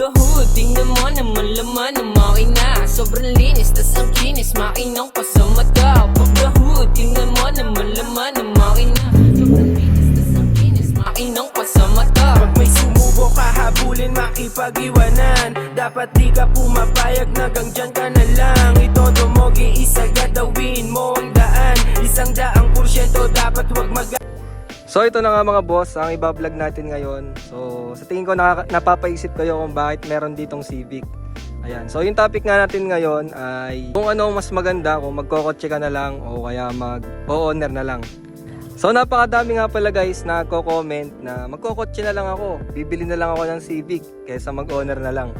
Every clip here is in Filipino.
the hood Tingnan mo naman laman ng makina Sobrang linis, tas ang kinis Makinang pa sa mata. Pag the hood Tingnan mo naman laman ng makina Sobrang linis, tas ang kinis Makinang pa sa mata. Pag may sumubo ka habulin makipag-iwanan. Dapat di ka pumapayag nagang dyan ka na lang. Itodo mo giisa gadawin mo ang daan. Isang daang porsyento dapat wag mag So ito na nga mga boss, ang iba-vlog natin ngayon. So sa tingin ko nakaka- napapaisip kayo kung bakit meron ditong Civic. Ayan. So yung topic nga natin ngayon ay kung ano mas maganda, kung magkokotse ka na lang o kaya mag-owner na lang. So napakadami nga pala guys na comment na magkokotse na lang ako. Bibili na lang ako ng Civic kaysa mag-owner na lang.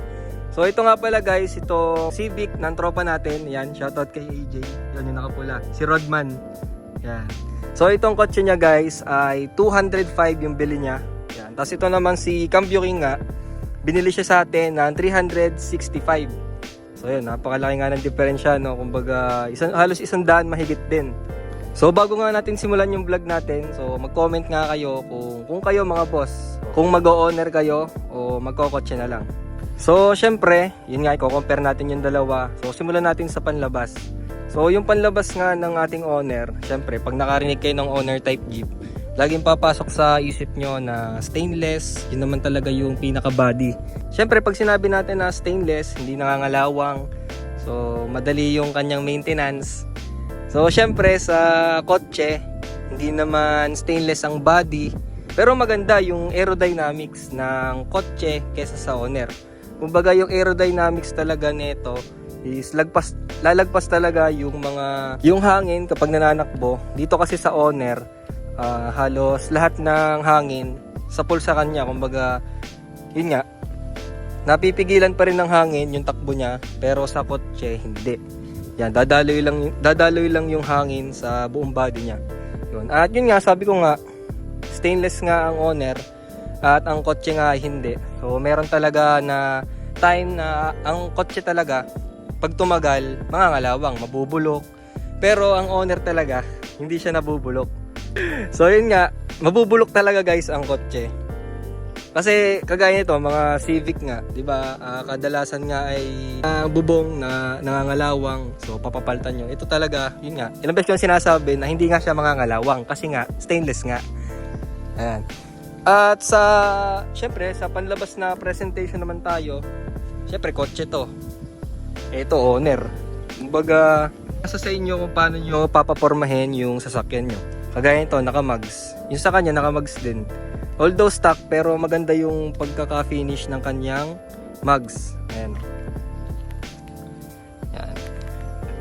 So ito nga pala guys, ito Civic ng tropa natin. Yan, shoutout kay AJ. Yan yung nakapula. Si Rodman. Yan. So itong kotse niya guys ay 205 yung bili niya. Yan. Tapos ito naman si Cambio King nga, binili siya sa atin ng 365. So yun, napakalaki nga ng diferensya no. Kumbaga, isang, halos isang daan mahigit din. So bago nga natin simulan yung vlog natin, so mag-comment nga kayo kung kung kayo mga boss, kung mag-o-owner kayo o magkokotse na lang. So syempre, yun nga i-compare natin yung dalawa. So simulan natin sa panlabas. So yung panlabas nga ng ating owner, syempre pag nakarinig kayo ng owner type Jeep, laging papasok sa isip nyo na stainless, yun naman talaga yung pinaka body. Syempre pag sinabi natin na stainless, hindi nangangalawang, so madali yung kanyang maintenance. So syempre sa kotse, hindi naman stainless ang body, pero maganda yung aerodynamics ng kotse kesa sa owner. Kumbaga yung aerodynamics talaga nito is lagpas lalagpas talaga yung mga yung hangin kapag nananakbo. Dito kasi sa owner, ah, halos lahat ng hangin sa pool sa kanya, kumbaga yun nga napipigilan pa rin ng hangin yung takbo niya, pero sa kotse hindi. Yan, dadaloy lang dadaloy lang yung hangin sa buong body niya. Yun. At yun nga, sabi ko nga, stainless nga ang owner at ang kotse nga hindi. So meron talaga na time na ang kotse talaga pag tumagal, mangangalawang, mabubulok. Pero ang owner talaga, hindi siya nabubulok. So yun nga, mabubulok talaga guys ang kotse. Kasi kagaya nito, mga Civic nga, 'di ba? ah, kadalasan nga ay ah, bubong na nangangalawang. So papapalitan nyo. Ito talaga, yun nga. Ilang beses ko na sinasabi na hindi nga siya mangangalawang kasi nga stainless nga. Ayan. At sa syempre sa panlabas na presentation naman tayo, syempre kotse to. Ito owner. Kumbaga, nasa sa inyo kung paano nyo papapormahin yung sasakyan nyo. Kagaya nito, naka-mags. Yung sa kanya, naka-mags din. Although stock, pero maganda yung pagkaka-finish ng kanyang mags. Ayan. Ayan.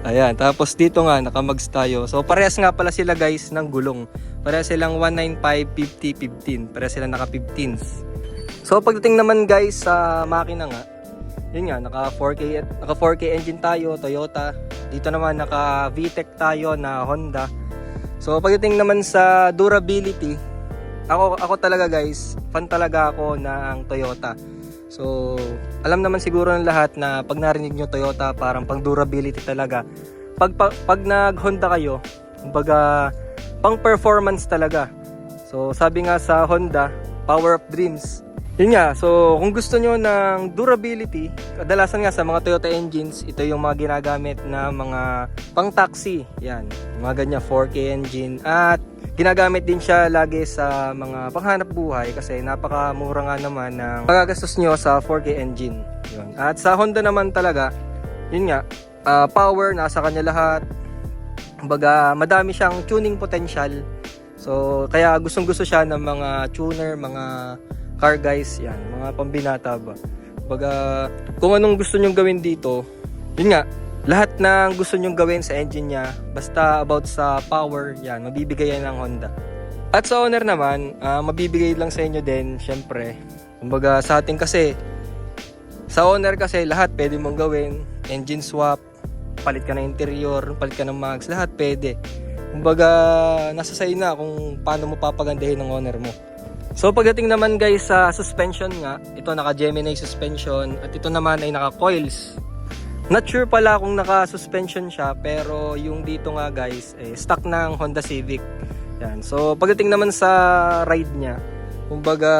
Ayan. Tapos dito nga, naka-mags tayo. So, parehas nga pala sila guys ng gulong. Parehas silang 195, 50, 15. Parehas silang naka-15s. So, pagdating naman guys sa makina nga, yun nga, naka 4K, naka 4K engine tayo, Toyota. Dito naman naka VTEC tayo na Honda. So pagdating naman sa durability, ako ako talaga guys, fan talaga ako ng Toyota. So alam naman siguro ng lahat na pag narinig nyo Toyota, parang pang durability talaga. Pag pag, pag nag Honda kayo, kumbaga pang performance talaga. So sabi nga sa Honda, Power of Dreams. Yun nga, so kung gusto nyo ng durability, kadalasan nga sa mga Toyota engines, ito yung mga ginagamit na mga pang taxi. Yan, mga ganyan 4K engine. At ginagamit din siya lagi sa mga panghanap buhay kasi napakamura nga naman ng magagastos nyo sa 4K engine. Yun. At sa Honda naman talaga, yun nga, ah, power, nasa kanya lahat. Kumbaga, madami siyang tuning potential. So, kaya gustong gusto siya ng mga tuner, mga car guys, yan, mga pambinata ba. Baga, kung anong gusto nyong gawin dito, yun nga, lahat ng gusto nyong gawin sa engine niya, basta about sa power, yan, mabibigay yan ng Honda. At sa owner naman, ah, mabibigay lang sa inyo din, syempre. Kumbaga sa atin kasi, sa owner kasi lahat pwede mong gawin, engine swap, palit ka ng interior, palit ka ng mags, lahat pwede. Kumbaga, nasa sa'yo na kung paano mo papagandahin ng owner mo. So pagdating naman guys sa suspension nga, ito naka Gemini suspension at ito naman ay naka coils. Not sure pala kung naka suspension siya pero yung dito nga guys eh, stock ng Honda Civic. Yan. So pagdating naman sa ride niya, kumbaga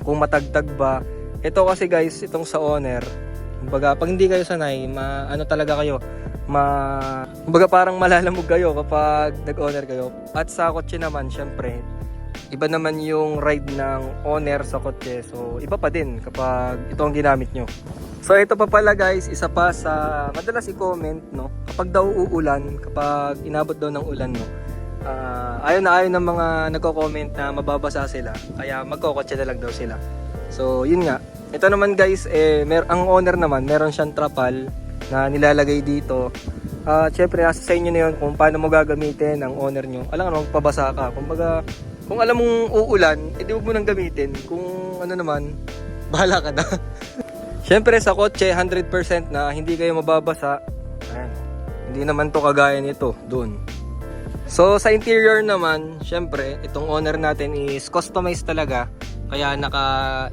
kung matagtag ba, Ito kasi guys, itong sa owner, kumbaga pag hindi kayo sanay, ma, ano talaga kayo, ma, kumbaga parang malalamog kayo kapag nag-owner kayo. At sa kotse naman, syempre, iba naman yung ride ng owner sa kotse. So, iba pa din kapag ito ang ginamit nyo. So, ito pa pala guys, isa pa sa madalas i-comment, no? Kapag daw uulan, kapag inabot daw ng ulan, no? Ah, ayaw na ayaw ng mga nagko-comment na mababasa sila. Kaya magkokotse na lang daw sila. So, yun nga. Ito naman guys, eh, mer ang owner naman, meron siyang trapal na nilalagay dito. At syempre, nasa sa inyo na yun kung paano mo gagamitin ang owner nyo. Alam nga, magpabasa ka. Kumbaga, kung alam mong uulan, edi huwag mo nang gamitin. Kung ano naman, bahala ka na. Syempre sa kotse, 100% na hindi kayo mababasa. Ayan. Hindi naman to kagaya nito, dun. So sa interior naman, syempre, itong owner natin is customized talaga. Kaya naka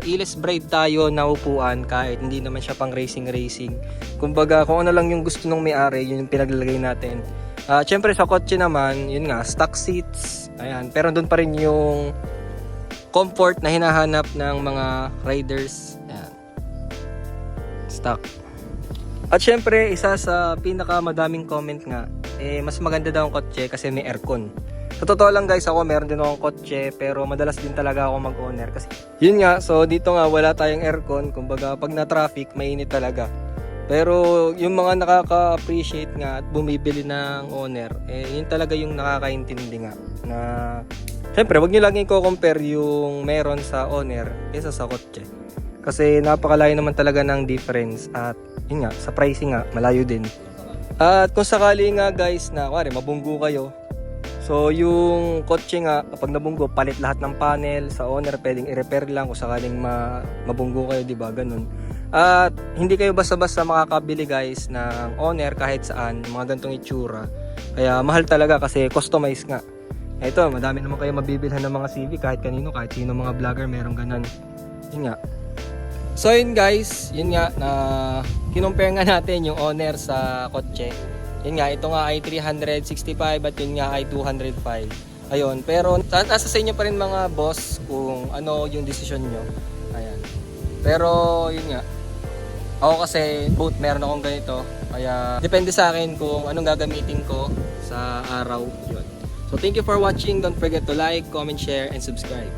ilis braid tayo na upuan kahit hindi naman siya pang racing racing. Kumbaga kung ano lang yung gusto ng may-ari, yun yung pinaglalagay natin. Ah, syempre sa kotse naman, yun nga, stock seats. Ayan, pero doon pa rin yung comfort na hinahanap ng mga riders. Ayan. Stock. At syempre, isa sa pinakamadaming comment nga, eh, mas maganda daw ang kotse kasi may aircon. Sa totoo lang guys, ako meron din akong kotse pero madalas din talaga ako mag-owner kasi yun nga, so dito nga wala tayong aircon, kumbaga pag na traffic, mainit talaga. Pero yung mga nakaka-appreciate nga at bumibili ng owner, eh yun talaga yung nakakaintindi nga na Siyempre, wag niyo laging ko-compare yung meron sa owner kaysa sa kotse. Kasi napakalayo naman talaga ng difference at yun nga, sa pricing nga, malayo din. At kung sakali nga guys na, kuwari, mabunggo kayo, so yung kotse nga, kapag nabunggo, palit lahat ng panel, sa owner pwedeng i-repair lang kung sakaling ma mabunggo kayo, di ba? Ganun. At hindi kayo basta-basta makakabili guys ng owner kahit saan, mga gantong itsura. Kaya mahal talaga kasi customized nga. Ito, madami naman kayo mabibilhan ng mga CV kahit kanino, kahit sino mga vlogger meron ganun. Yun nga. So yun guys, yun nga na kinumpare nga natin yung owner sa kotse. Yun nga, ito nga ay 365 at yun nga ay 205. Ayun, pero nasa sa inyo pa rin mga boss kung ano yung decision nyo. Ayan. Pero yun nga, ako kasi both meron akong ganito. Kaya depende sa akin kung anong gagamitin ko sa araw. Yun. So thank you for watching. Don't forget to like, comment, share, and subscribe.